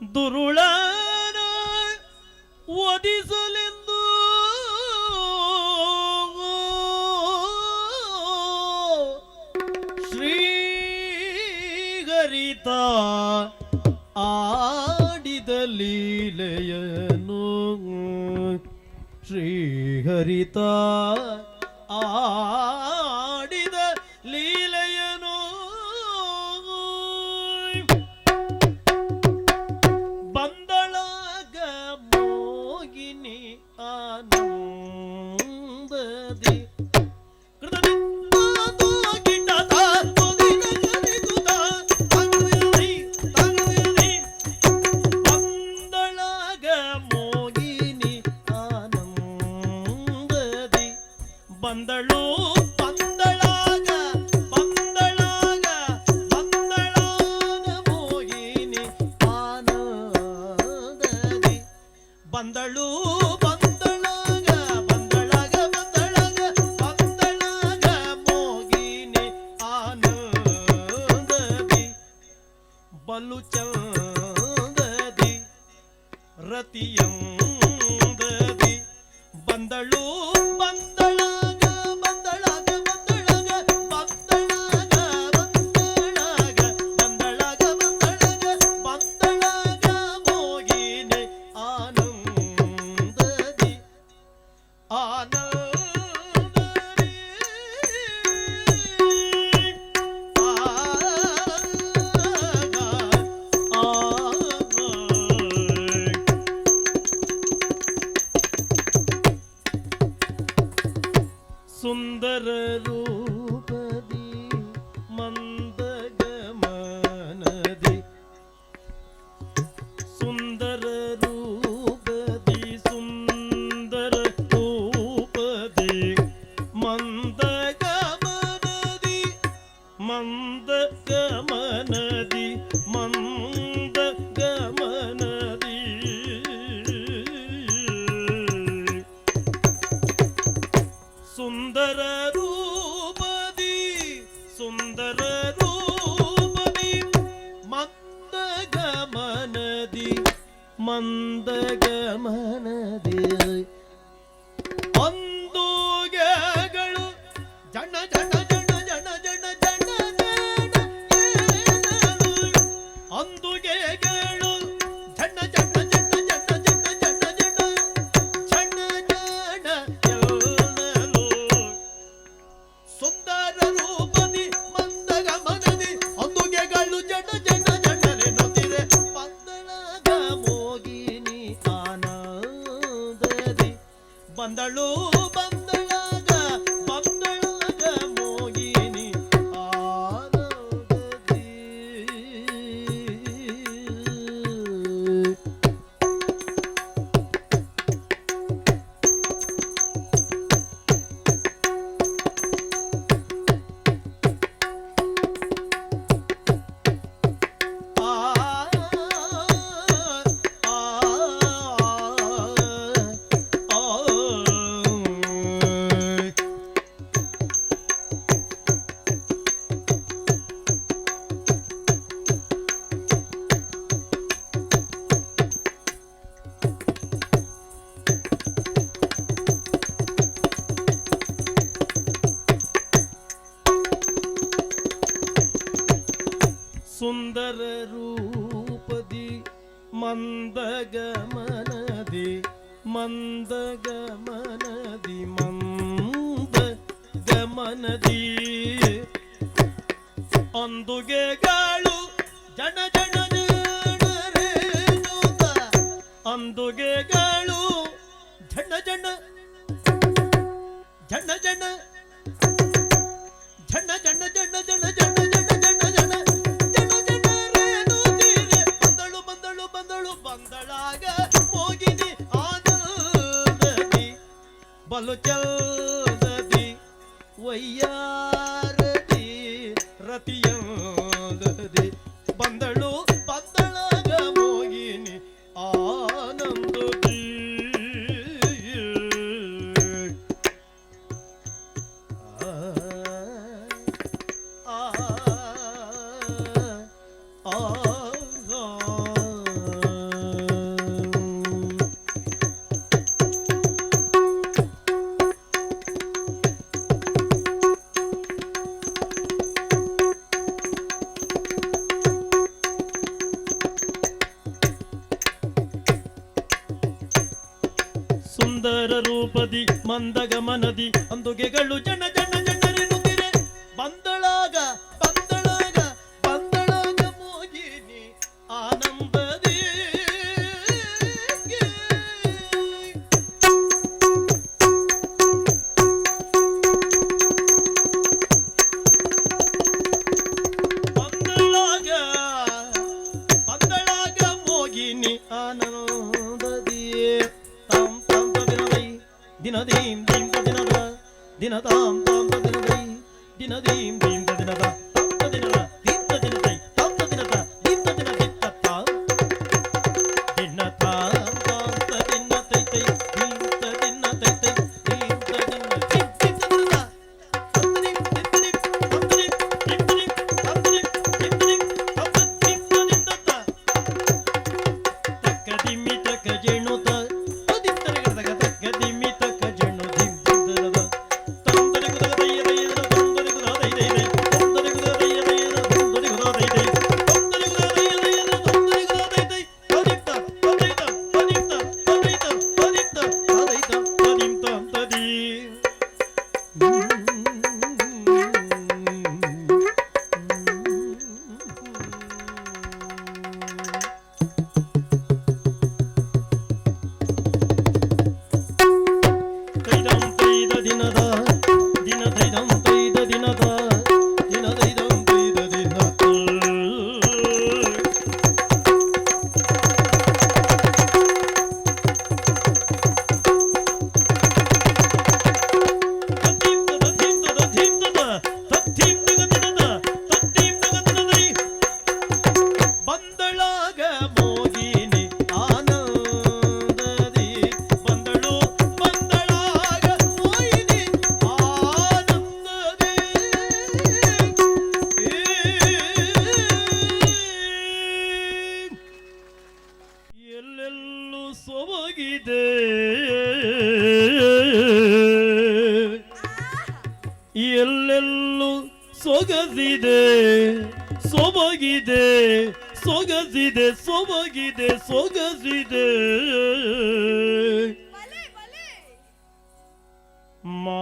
ದುರುಳನ ಒದಿಸಲೆಂದು ಶ್ರೀಗರಿತ ಆಡಿದ ಲೀಲೆಯನು ಶ್ರೀಹರಿತ பந்தளோ பந்தளாக பந்தளாக பந்தளாக மோகினி ஆனந்ததி பந்தளோ பந்தளாக பந்தளாக பந்தளாக பந்தளாக மோகினி ஆனந்ததி பலு சந்ததி ரத்தியம் பந்தளோ பந்த மந்தக ಗಮನದಿ ಮಂದ ಗಮನದಿ ಅಂದುಗೆ ಗಾಳು ಜನ ಜನ ಅಂದುಗೆ ಗಾಳು ಜನ ಜನ ಜನ ಜನ ಜನ ಜನ ಜನ ಜನ चल ಸುಂದರ ರೂಪದಿ ಮಂದಗಮನದಿ ಅಂದುಗೆಗಳು ಜನ ಜನ ಜನರಿ ನುಗ್ಗಿರೆ ಬಂದ ಶ್ರೀನಿಯತಾಂ ಸೊಬಗಿದೆ ಸೊಗಸಿದೆ. ಮಾ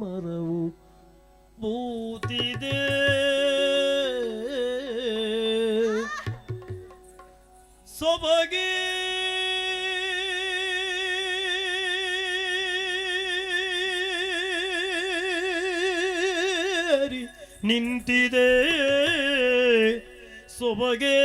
ಮರವು ಬೂತಿದೆ ನಿಂತಿದೆ ಸೊಬಗೆ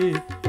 underneath.